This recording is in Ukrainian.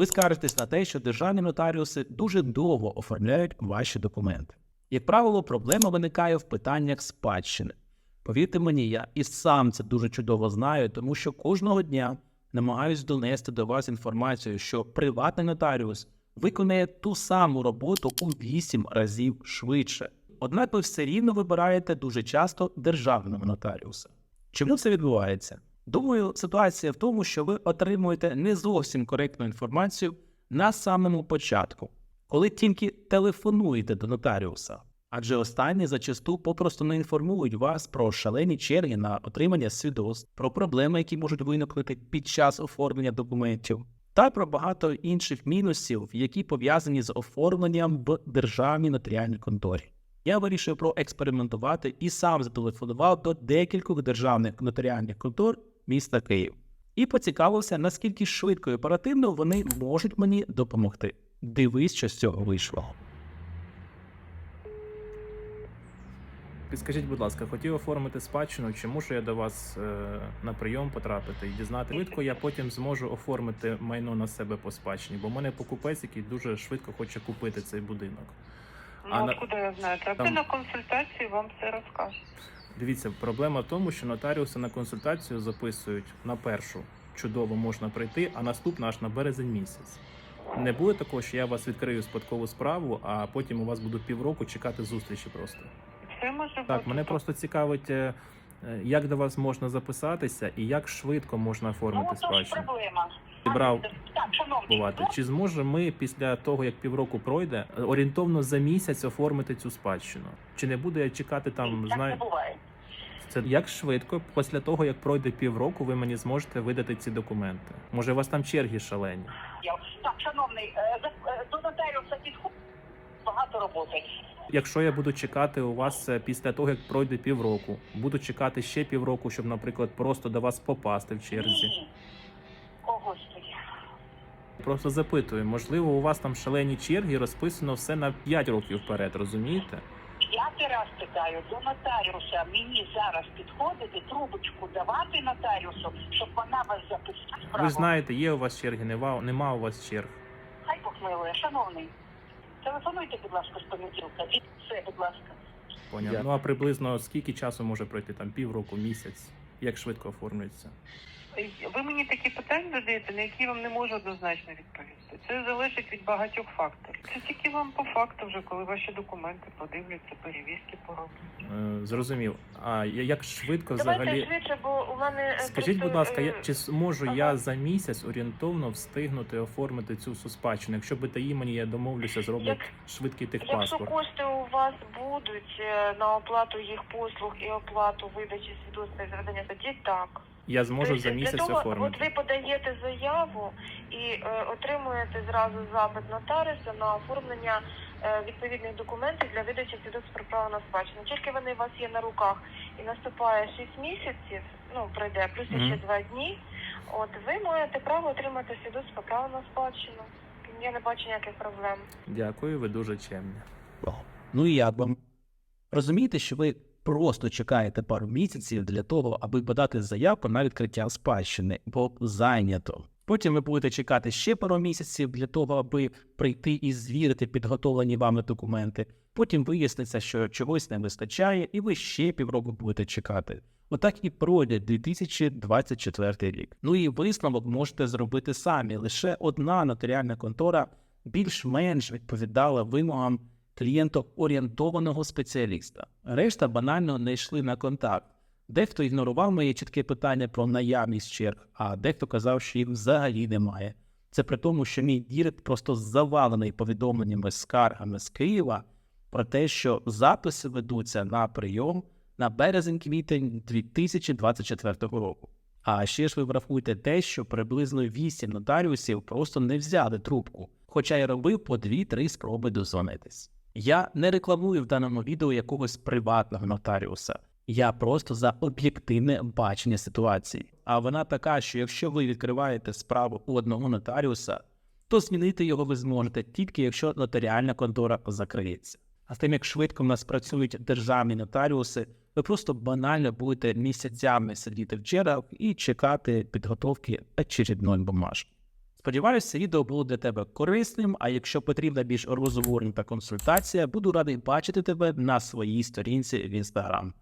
Ви скаржитесь на те, що державні нотаріуси дуже довго оформляють ваші документи. Як правило, проблема виникає в питаннях спадщини. Повірте мені, я і сам це дуже чудово знаю, тому що кожного дня намагаюсь донести до вас інформацію, що приватний нотаріус виконує ту саму роботу у 8 разів швидше. Однак ви все рівно вибираєте дуже часто державного нотаріуса. Чому це відбувається? Думаю, ситуація в тому, що ви отримуєте не зовсім коректну інформацію на самому початку, коли тільки телефонуєте до нотаріуса. Адже останні зачасту попросту не інформують вас про шалені черги на отримання свідоцтв, про проблеми, які можуть виникнути під час оформлення документів, та про багато інших мінусів, які пов'язані з оформленням в державній нотаріальній конторі. Я вирішив проекспериментувати і сам зателефонував до декількох державних нотаріальних контор міста Київ і поцікавився, наскільки швидко і оперативно вони можуть мені допомогти. Дивись, що з цього вийшло. Підскажіть, будь ласка, хотів оформити спадщину, чи мушу я до вас е, на прийом потрапити і дізнати швидко, я потім зможу оформити майно на себе по спадщині, бо в мене покупець, який дуже швидко хоче купити цей будинок. Ну, А на- я знаю? Треба там- на консультації вам все розкажу. Дивіться, проблема в тому, що нотаріуси на консультацію записують на першу чудово можна прийти, а наступна аж на березень місяць. Не буде такого, що я вас відкрию спадкову справу, а потім у вас буду півроку чекати зустрічі просто. Все може Так, бути. мене просто цікавить, е, е, як до вас можна записатися і як швидко можна Ну, оформити ж спадщину. проблема. Брав бувати. Чи зможемо ми після того, як півроку пройде, е, орієнтовно за місяць оформити цю спадщину? Чи не буде я чекати там, так не буває. Це як швидко, після того, як пройде півроку, ви мені зможете видати ці документи? Може, у вас там черги шалені? Я- Так, шановний, е, е, до нотаріуса підходить багато роботи. Якщо я буду чекати у вас е, після того, як пройде півроку, буду чекати ще півроку, щоб, наприклад, просто до вас попасти в черзі. Ні. О, Господи. Просто запитую, можливо, у вас там шалені черги, розписано все на 5 років вперед, розумієте? Я раз питаю до нотаріуса мені зараз підходити, трубочку давати нотаріусу, щоб вона вас записала справу. Ви знаєте, є у вас черги, нема, нема у вас черг. Хай Бог милує, шановний. Телефонуйте, будь ласка, з понеділка. Від все, будь ласка. Поняв. Ну а приблизно скільки часу може пройти? Там півроку, місяць? Як швидко оформлюється? Ви мені такі питання задаєте, на які я вам не можу однозначно відповісти. Це залежить від багатьох факторів. Це тільки вам по факту, вже коли ваші документи подивляться, перевізки пороблять. Е, зрозумів. А я- як швидко Давайте взагалі? швидше, бо у мене е, Скажіть, просто, будь ласка, я е, чи зможу ага. я за місяць орієнтовно встигнути оформити цю суспадщину? Якщо БТІ мені я домовлюся, зроблять швидкий Якщо техпаспорт. кошти у вас будуть е, на оплату їх послуг і оплату видачі свідоцтва і заведення тоді так. Я зможу за для місяць того, От ви подаєте заяву і е, отримуєте зразу запит нотаріуса на оформлення е, відповідних документів для видачі свідоцтв про право на спадщину. Тільки вони у вас є на руках і наступає 6 місяців, ну пройде плюс ще Мгм. 2 дні. От ви маєте право отримати свідоцтво про право на спадщину. Я не бачу ніяких проблем. Дякую, ви дуже чемні. Ну і як вам? Розумієте, що ви просто чекаєте пару місяців для того, аби подати заявку на відкриття спадщини, бо зайнято. Потім ви будете чекати ще пару місяців для того, аби прийти і звірити підготовлені вами документи. Потім виясниться, що чогось не вистачає, і ви ще півроку будете чекати. Отак і пройде 2024 рік. Ну і висновок можете зробити самі. Лише одна нотаріальна контора більш-менш відповідала вимогам клієнтоорієнтованого спеціаліста. Решта банально не йшли на контакт. Дехто ігнорував моє чітке питання про наявність черг, а дехто казав, що їх взагалі немає. Це при тому, що мій дірект просто завалений повідомленнями скаргами з Києва про те, що записи ведуться на прийом на березень-квітень 2024 року. А ще ж ви врахуйте те, що приблизно 8 нотаріусів просто не взяли трубку, хоча й робив по 2-3 спроби дозвонитись. Я не рекламую в даному відео якогось приватного нотаріуса. Я просто за об'єктивне бачення ситуації. А вона така, що якщо ви відкриваєте справу у одного нотаріуса, то змінити його ви зможете тільки якщо нотаріальна контора закриється. А з тим, як швидко в нас працюють державні нотаріуси, ви просто банально будете місяцями сидіти в чергах і чекати підготовки очередної бумажки. Сподіваюся, відео було для тебе корисним. А якщо потрібна більш та консультація, буду радий бачити тебе на своїй сторінці в інстаграм.